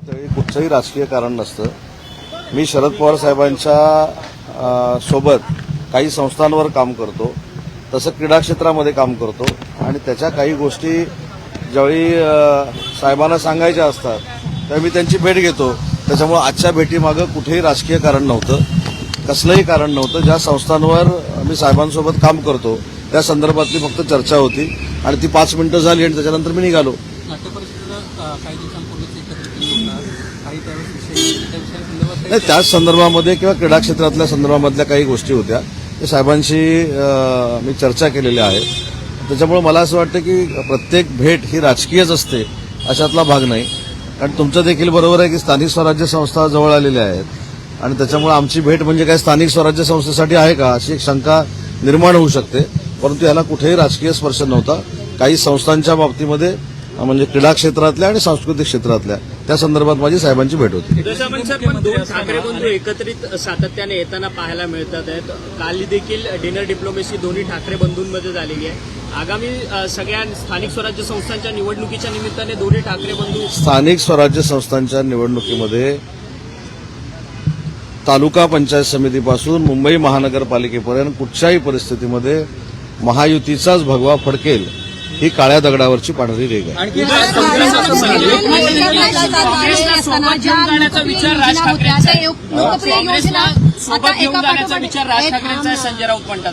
त्यावेळी कुठचंही राजकीय कारण नसतं. मी शरद पवार साहेबांच्या सोबत काही संस्थांवर काम करतो. तसं क्रीडा क्षेत्रामध्ये काम करतो. आणि त्याच्या काही गोष्टी ज्यावेळी साहेबांना सांगायच्या असतात त्यावेळी मी त्यांची भेट घेतो. त्याच्यामुळे आजच्या भेटीमागं कुठेही राजकीय कारण नव्हतं. कसलंही कारण नव्हतं. ज्या संस्थांवर मी साहेबांसोबत काम करतो त्या संदर्भातली फक्त चर्चा होती. आणि ती पाच मिनिटं झाली आणि त्याच्यानंतर मी निघालो नाट्य परिषदेला अ, काही दिवसांपूर्वीच एकत्रित केली होणार काही त्यावेळेस विषय त्या विषयासंदर्भात काही नाही त्याच संदर्भामध्ये किंवा क्रीडा क्षेत्रातल्या संदर्भामधल्या काही गोष्टी होत्या. ते साहेबांशी मी चर्चा केलेल्या आहे. त्याच्यामुळे मला असं वाटतं की प्रत्येक भेट ही राजकीयच असते अशातला भाग नाही. कारण तुमचं देखील बरोबर आहे की स्थानिक स्वराज्य संस्था जवळ आलेल्या आहेत. आणि त्याच्यामुळे आमची भेट म्हणजे काय स्थानिक स्वराज्य संस्थेसाठी आहे का अशी एक शंका निर्माण होऊ शकते. परंतु याला कुठेही राजकीय स्पर्श नव्हता. काही संस्थांच्या बाबतीमध्ये म्हणजे क्रीडा क्षेत्रातल्या आणि सांस्कृतिक क्षेत्रातल्या. त्या संदर्भात माझी साहेबांची भेट होती. ठाकरे बंधू एकत्रित सातत्याने येताना पाहायला मिळतात आहेत. काल देखील डिनर डिप्लोमेसी दोन्ही ठाकरे बंधूंमध्ये झालेली आहे. आगामी सगळ्या स्थानिक स्वराज्य संस्थांच्या निवडणुकीच्या निमित्ताने दोन्ही ठाकरे बंधू स्थानिक स्वराज्य संस्थांच्या निवडणुकीमध्ये तालुका पंचायत समितीपासून मुंबई महानगरपालिकेपर्यंत कुठच्याही परिस्थितीमध्ये महायुतीचाच भगवा फडकेल ही काळ्या दगडावरची पांढरी रेग आहे. आणखी काँग्रेसला सोबत घेऊन जाण्याचा विचार राज ठाकरेंचा आहे. काँग्रेसला सोबत घेऊन जाण्याचा विचार राज ठाकरेंचा आहे, संजय राऊत म्हणतात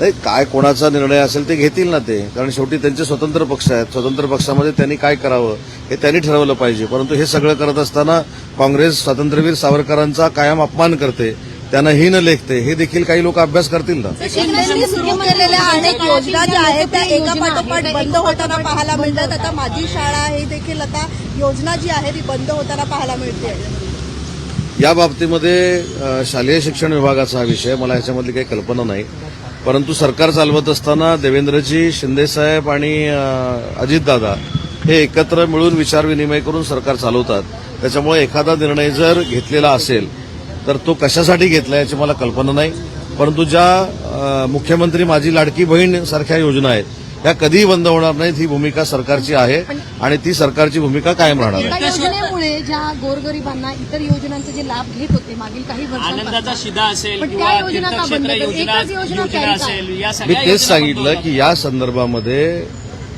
नाही काय कोणाचा निर्णय असेल ते घेतील ना ते. कारण शेवटी त्यांचे स्वतंत्र पक्ष आहेत. स्वतंत्र पक्षामध्ये त्यांनी काय करावं हे त्यांनी ठरवलं पाहिजे. परंतु हे सगळं करत असताना काँग्रेस स्वातंत्र्यवीर सावरकरांचा कायम अपमान करते. त्यांना ही न लेखते हे देखील काही लोक अभ्यास करतील ना. शिंदेनी सुरू केलेल्या अनेक योजना ज्या आहेत त्या एका पाठोपाठ बंद होताना पाहायला मिळतात. आता माझी शाळा हे देखील आता योजना जी आहे ती बंद होताना पाहायला मिळते. या बाबतीमध्ये शालेय शिक्षण विभागाचा हा विषय मला ह्याच्यामधली काही कल्पना नाही. परंतु सरकार चालवत असताना देवेंद्रजी शिंदेसाहेब आणि अजितदादा हे एकत्र मिळून विचारविनिमय करून सरकार चालवतात. त्याच्यामुळे एखादा निर्णय जर घेतलेला असेल तर तो कशासाठी घेतला याची मला कल्पना नाही. परंतु ज्या मुख्यमंत्री माझी लाडकी बहीण सारख्या योजना आहेत त्या कधीही बंद होणार नाहीत ही भूमिका सरकारची आहे आणि ती सरकारची भूमिका कायम राहणार आहे. योजनेमुळे ज्या गोरगरिबांना इतर योजनांचे जे लाभ घेत होते मागील काही आनंदाचा शिदा असेल किंवा तीर्थक्षेत्र? योजना योजना या मी सगळ्या तेच योजना सांगितलं की या संदर्भामध्ये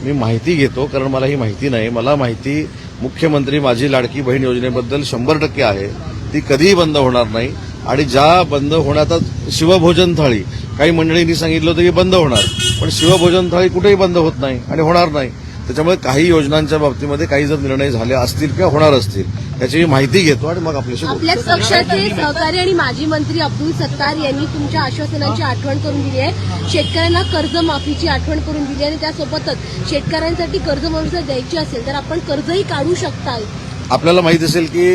मी माहिती घेतो कारण मला ही माहिती नाही. मला माहिती मुख्यमंत्री माझी लाडकी बहीण योजनेबद्दल शंभर टक्के आहे. ती कधीही बंद होणार नाही. आणि ज्या बंद होण्यात शिवभोजन थाळी काही मंडळींनी सांगितलं होतं की बंद होणार पण शिवभोजन थाळी कुठेही बंद होत नाही आणि होणार नाही. त्याच्यामुळे काही योजनांच्या बाबतीमध्ये काही जर निर्णय झाले असतील किंवा होणार असतील याची मी माहिती घेतो आणि मग आपल्याशी आपल्याच पक्षाचे सहकारी आणि माजी मंत्री अब्दुल सत्तार यांनी तुमच्या आश्वासनांची आठवण करून दिली आहे. शेतकऱ्यांना कर्जमाफीची आठवण करून दिली आणि त्यासोबतच शेतकऱ्यांसाठी कर्जमाफी जर द्यायची असेल तर आपण कर्जही काढू शकताल आपल्याला माहीत असेल की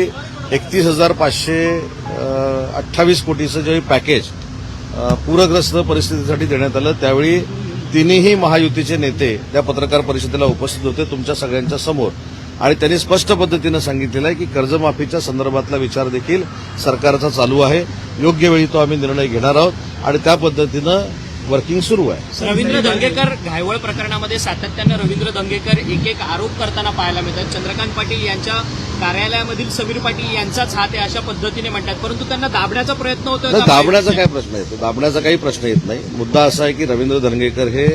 एकतीस हजार पाचशे अठ्ठावीस कोटीचं जे पॅकेज पूरग्रस्त परिस्थितीसाठी देण्यात आलं. त्यावेळी तिन्ही महायुतीचे नेते त्या पत्रकार परिषदेला उपस्थित होते तुमच्या सगळ्यांच्या समोर. आणि त्यांनी स्पष्ट पद्धतीनं सांगितलेलं आहे की कर्जमाफीच्या संदर्भातला विचार देखील सरकारचा चालू आहे. योग्य वेळी तो आम्ही निर्णय घेणार आहोत. आणि त्या पद्धतीनं वर्किंग सुरू आहे. रवींद्र दंगेकर घायवळ प्रकरणामध्ये सातत्यानं रवींद्र दंगेकर एक एक आरोप करताना पाहायला मिळतात. चंद्रकांत पाटील यांच्या कार्यालयामधील समीर पाटील यांचाच हात आहे अशा पद्धतीने म्हणतात. परंतु त्यांना दाबण्याचा प्रयत्न होतो दाबण्याचा काय प्रश्न येतो दाबण्याचा काही प्रश्न येत नाही. मुद्दा असा आहे की रवींद्र धनगेकर हे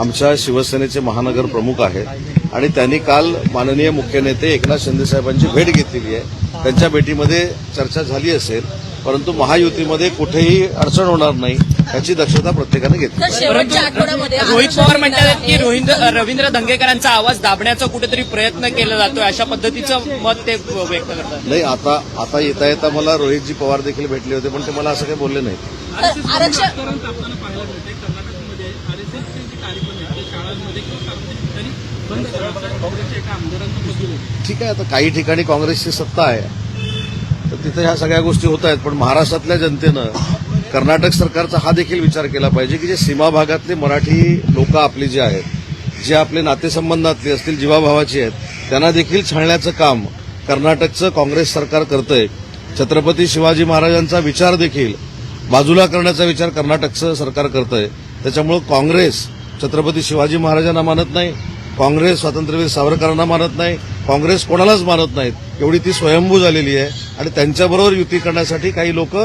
आमच्या शिवसेनेचे महानगर प्रमुख आहेत आणि त्यांनी काल माननीय मुख्य नेते एकनाथ शिंदे साहेबांची भेट घेतलेली आहे. त्यांच्या भेटीमध्ये चर्चा झाली असेल परंतु महायुतीमध्ये कुठेही अडचण होणार नाही. याची दक्षता प्रत्येकाने घेतली. शेवटच्या आठवड्यामध्ये रोहित पवार म्हणतात की रवींद्र रवींद्र दंगेकरांचा आवाज दाबण्याचा कुठेतरी प्रयत्न केला जातोय अशा पद्धतीचं मत ते व्यक्त करतात. नाही आता आता येता येता मला रोहितजी पवार देखील भेटले होते पण ते मला असं काही बोलले नाही ठीक आहे आता काही ठिकाणी काँग्रेसची सत्ता आहे. तर तिथे ह्या सगळ्या गोष्टी होत आहेत पण महाराष्ट्रातल्या जनतेनं कर्नाटक सरकारचा हा देखील विचार केला पाहिजे की जे सीमा भागातले मराठी लोक आपली जे आहेत जे आपले नातेसंबंधातली असतील जीवाभावाची आहेत त्यांना देखील छाळण्याचं काम कर्नाटकचं काँग्रेस सरकार करतंय. छत्रपती शिवाजी महाराजांचा विचार देखील बाजूला करण्याचा विचार कर्नाटकचं सरकार करतंय. त्याच्यामुळं काँग्रेस छत्रपती शिवाजी महाराजांना मानत नाही काँग्रेस स्वातंत्र्यवीर सावरकरांना मानत नाही काँग्रेस कोणालाच मानत नाहीत. एवढी ती स्वयंभू झालेली आहे आणि त्यांच्याबरोबर युती करण्यासाठी काही लोक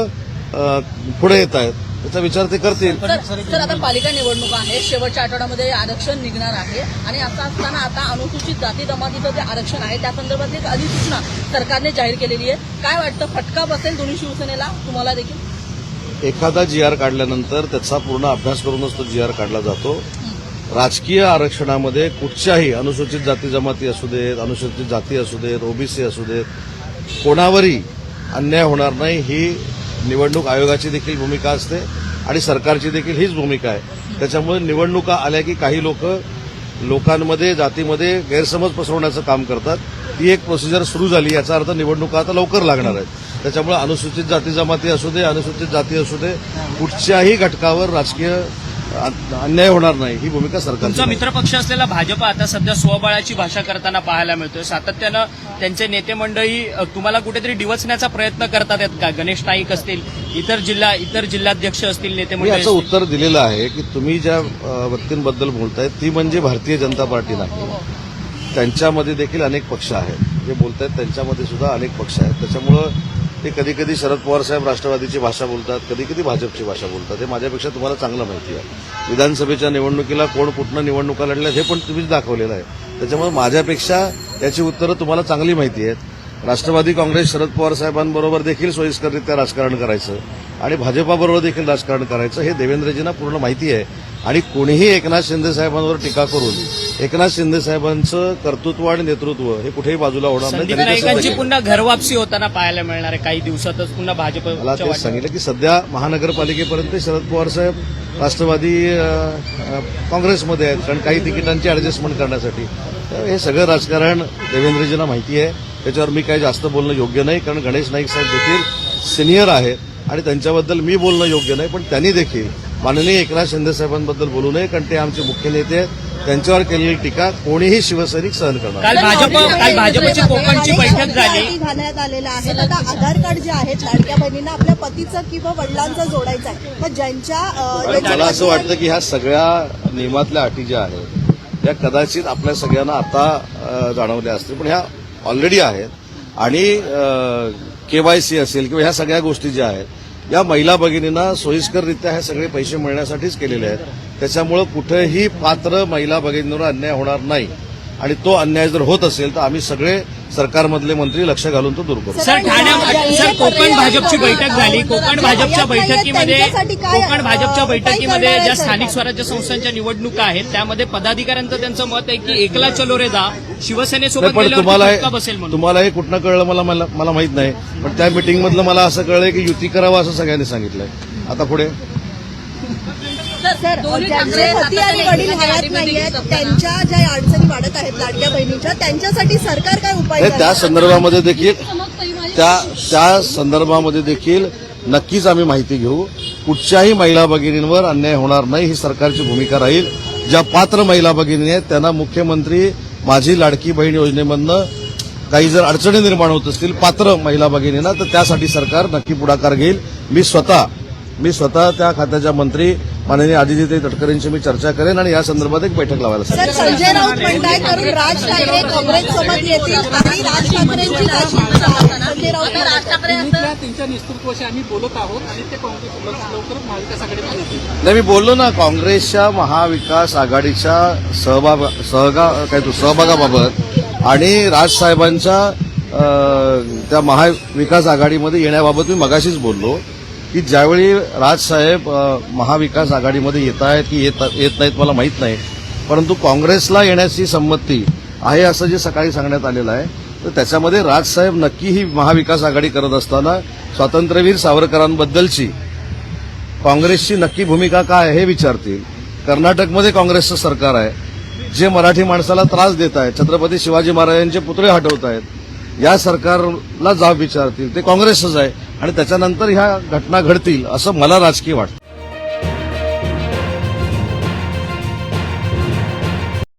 पुढे येत आहेत. त्याचा विचार ते करतील. तर तर आता पालिका निवडणूक आहे. शेवटच्या आठवड्यामध्ये आरक्षण निघणार आहे. आणि असं असताना आता अनुसूचित जाती जमातीचं जे आरक्षण आहे त्या संदर्भात एक अधिसूचना सरकारने जाहीर केलेली आहे. काय वाटतं फटका बसेल दोन्ही शिवसेनेला? तुम्हाला देखील? एखादा जी आर काढल्यानंतर त्याचा पूर्ण अभ्यास करूनच तो जी आर काढला जातो. राजकीय आरक्षणामध्ये कुठच्याही अनुसूचित जाती जमाती असू देत अनुसूचित जाती असू देत ओबीसी असू देत कोणावरही अन्याय होणार नाही. ही निवडणूक आयोगाची देखील भूमिका असते आणि सरकारची देखील हीच भूमिका आहे. त्याच्यामुळे निवडणुका आल्या की काही लोक लोकांमध्ये जातीमध्ये गैरसमज पसरवण्याचं काम करतात. ती एक प्रोसिजर सुरू झाली याचा अर्थ निवडणुका आता लवकर लागणार आहेत. त्याच्यामुळे अनुसूचित जाती जमाती असू दे अनुसूचित जाती असू दे कुठच्याही घटकावर राजकीय अन्याय होणार नाही ही भूमिका सरकारची तुमचा. मित्रपक्ष असलेला भाजप आता सध्या स्वबळाची भाषा करताना पाहायला मिळतोय. सातत्यानं त्यांचे नेते मंडळी तुम्हाला कुठेतरी डिवचण्याचा प्रयत्न करतात आहेत का? गणेश नाईक असतील इतर जिल्हा इतर जिल्हाध्यक्ष असतील नेते मी मंडळी याचं असतील. उत्तर दिलेलं आहे की तुम्ही ज्या अ, व्यक्तींबद्दल बोलताय ती म्हणजे भारतीय जनता पार्टी नाही. त्यांच्यामध्ये देखील अनेक पक्ष आहेत. जे बोलतायत त्यांच्यामध्ये सुद्धा अनेक पक्ष आहेत. त्याच्यामुळं ते कधी कधी शरद पवार साहेब राष्ट्रवादीची भाषा बोलतात कधी कधी भाजपची भाषा बोलतात. हे माझ्यापेक्षा तुम्हाला चांगलं माहिती आहे. विधानसभेच्या निवडणुकीला कोण कुठनं निवडणुका लढल्यात हे पण तुम्हीच दाखवलेलं आहे. त्याच्यामुळे माझ्यापेक्षा त्याची उत्तरं तुम्हाला चांगली माहिती आहेत. राष्ट्रवादी काँग्रेस शरद पवार साहेबांबरोबर देखील सोयीस्कररित्या राजकारण करायचं आणि भाजपाबरोबर देखील राजकारण करायचं हे देवेंद्रजींना पूर्ण माहिती आहे. आणि कोणीही एकनाथ शिंदे साहेबांवर टीका करून एकनाथ शिंदे साहेबांचं कर्तृत्व आणि नेतृत्व हे कुठेही बाजूला होणार नाही. ते. पुन्हा घरवापसी होताना पाहायला मिळणार आहे काही दिवसातच पुन्हा मला भाजपच्या तेच वाटेवर. सांगितलं की सध्या महानगरपालिकेपर्यंत शरद पवार साहेब राष्ट्रवादी काँग्रेसमध्ये आहेत. कारण काही तिकिटांची ऍडजस्टमेंट करण्यासाठी. हे सगळं राजकारण देवेंद्रजींना माहिती आहे. त्याच्यावर मी काही जास्त बोलणं योग्य नाही कारण गणेश नाईक साहेब देखील सिनियर आहेत आणि त्यांच्याबद्दल मी बोलणं योग्य नाही पण त्यांनी देखील माननीय एकनाथ शिंदे साहेबांबद्दल बोलू नये कारण ते आमचे मुख्य नेते आहेत त्यांच्यावर केलेली टीका कोणीही शिवसैनिक सहन करणार नाही. काल भाजप काल भाजपची कोकणची बैठक झाली घालण्यात आलेल्या आहेत आता आधार कार्ड जे आहेत लाडक्या बहिणींना आपल्या पतीचं किंवा वडिलांचं जोडायचं आहे मग ज्यांच्या मला असं वाटतं की ह्या सगळ्या नियमातल्या अटी ज्या आहेत त्या कदाचित आपल्या सगळ्यांना आता जाणवल्या असतील पण ह्या ऑलरेडी आहेत. आणि केवायसी असेल किंवा ह्या सगळ्या गोष्टी ज्या आहेत या महिला भगिनींना सोयीस्कररित्या हे सगळे पैसे मिळण्यासाठीच केलेले आहेत. त्याच्यामुळं कुठेही पात्र महिला भगिनींवर अन्याय होणार नाही. आणि तो अन्याय जर होत असेल तर आम्ही सगळे सरकारमधले मंत्री लक्ष घालून तो दूर करू. सर ठाण्यात सर कोकण भाजपची बैठक झाली. कोकण भाजपच्या बैठकीमध्ये कोकण भाजपच्या बैठकीमध्ये ज्या? स्थानिक स्वराज्य संस्थांच्या निवडणुका आहेत त्यामध्ये पदाधिकाऱ्यांचं त्यांचं मत आहे की एकला चलो रे जा शिवसेनेसोबत पण तुम्हाला बसेल म्हणून. तुम्हाला हे कुठनं कळलं मला मला मला माहीत नाही. पण त्या मिटिंग मधलं मला असं कळलंय की युती करावं असं सगळ्यांनी सांगितलंय. आता पुढे? सर दोन्ही ज्यांचे पती आणि वडील हयात नाहीयेत. त्यांच्या ज्या अडचणी वाढत आहेत लाडक्या बहिणींच्या त्यांच्यासाठी सरकार काय उपाय हे? त्या संदर्भामध्ये देखील त्या त्या संदर्भामध्ये देखील नक्कीच आम्ही माहिती घेऊ कुठच्याही महिला भगिनींवर अन्याय होणार नाही ही सरकारची भूमिका राहील ज्या पात्र महिला भगिनी आहेत त्यांना मुख्यमंत्री माझी लाडकी बहीण योजनेमधनं काही जर अडचणी निर्माण होत असतील पात्र महिला भगिनींना तर त्यासाठी सरकार नक्की पुढाकार घेईल मी स्वतः मी स्वतः त्या खात्याच्या मंत्री माननीय आदित्य तटकरेंशी मी चर्चा करेन आणि या संदर्भात एक बैठक लावायला संजय राऊत म्हणताय राज ठाकरे काँग्रेससोबत येतील आणि राज ठाकरेंची कशी इच्छा आहे? संजय राऊत आता राज ठाकरे असं दिल्लीतल्या त्यांच्या नेतृत्वाशी आम्ही बोलत आहोत आणि ते काँग्रेस लवकरच महाविकास आघाडीमध्ये येतील. नाही मी बोललो ना काँग्रेसच्या महाविकास आघाडीच्या सहभाग सहगा काय तो सहभागाबाबत आणि राजसाहेबांच्या अं, त्या महाविकास आघाडीमध्ये येण्याबाबत मी मगाशीच बोललो. की ज्यावेळी राजसाहेब महाविकास आघाडीमध्ये येत आहेत की येत येत नाहीत मला माहीत नाही. परंतु काँग्रेसला येण्याची संमती आहे असं जे सकाळी सांगण्यात आलेलं आहे तर त्याच्यामध्ये राजसाहेब नक्की ही महाविकास आघाडी करत असताना स्वातंत्र्यवीर सावरकरांबद्दलची काँग्रेसची नक्की भूमिका काय आहे हे विचारतील. कर्नाटकमध्ये काँग्रेसचं सरकार आहे. जे मराठी माणसाला त्रास देत आहे छत्रपती शिवाजी महाराजांचे पुतळे हटवत आहेत या सरकारला जाब विचारतील. ते काँग्रेसच आहे. आणि त्याच्यानंतर ह्या घटना घडतील असं मला राजकीय वाटतं.